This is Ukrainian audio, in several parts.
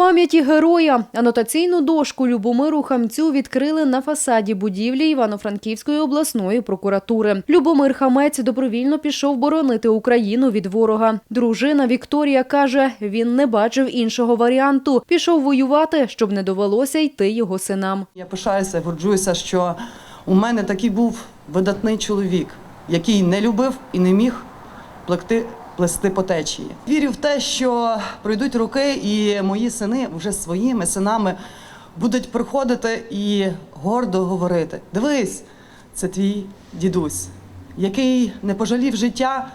Пам'яті героя анотаційну дошку Любомиру Хамцю відкрили на фасаді будівлі Івано-Франківської обласної прокуратури. Любомир Хамець добровільно пішов боронити Україну від ворога. Дружина Вікторія каже, він не бачив іншого варіанту. Пішов воювати, щоб не довелося йти його синам. Я пишаюся, горджуюся, що у мене такий був видатний чоловік, який не любив і не міг плекти, плести по течії. Вірю в те, що пройдуть роки, і мої сини вже своїми синами будуть приходити і гордо говорити: дивись, це твій дідусь, який не пожалів життя,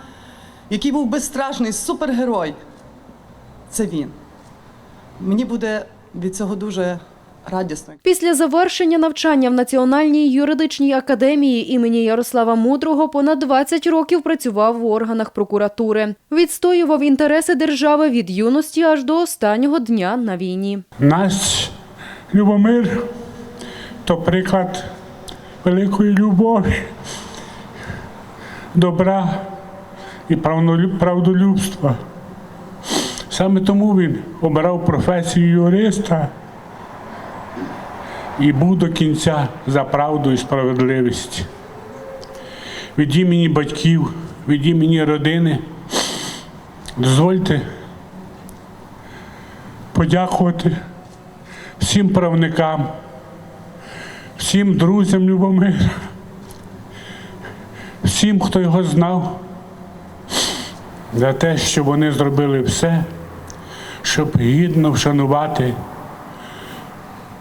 який був безстрашний супергерой. Це він. Мені буде від цього дуже радісно. Після завершення навчання в Національній юридичній академії імені Ярослава Мудрого понад 20 років працював в органах прокуратури. Відстоював інтереси держави від юності аж до останнього дня на війні. Наш Любомир то приклад великої любові, добра і правдолюбства. Саме тому він обирав професію юриста і був до кінця за правду і справедливість. Від імені батьків, від імені родини. Дозвольте подякувати всім правникам, всім друзям Любомира, всім, хто його знав, за те, що вони зробили все, щоб гідно вшанувати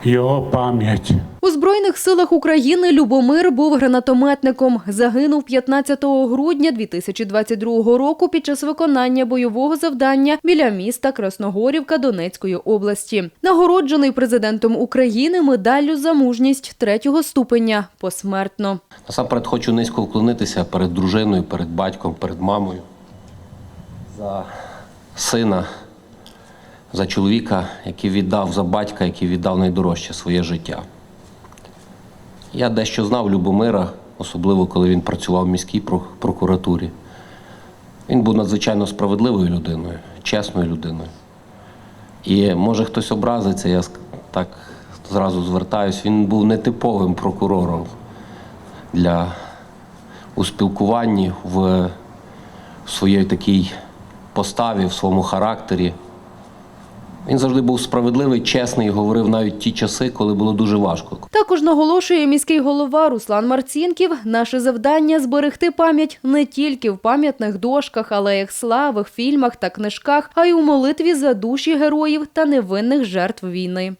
його пам'ять. У Збройних силах України Любомир був гранатометником. Загинув 15 грудня 2022 року під час виконання бойового завдання біля міста Красногорівка Донецької області. Нагороджений президентом України медаллю за мужність третього ступеня посмертно. Насамперед хочу низько вклонитися перед дружиною, перед батьком, перед мамою за сина, за чоловіка, який віддав за батька, який віддав найдорожче своє життя. Я дещо знав Любомира, особливо коли він працював в міській прокуратурі. Він був надзвичайно справедливою людиною, чесною людиною. І може хтось образиться, я так зразу звертаюсь, він був нетиповим прокурором для у спілкуванні в своїй такій поставі, в своєму характері. Він завжди був справедливий, чесний говорив навіть ті часи, коли було дуже важко. Також наголошує міський голова Руслан Марцінків, наше завдання зберегти пам'ять не тільки в пам'ятних дошках, алеях слави, фільмах та книжках, а й у молитві за душі героїв та невинних жертв війни.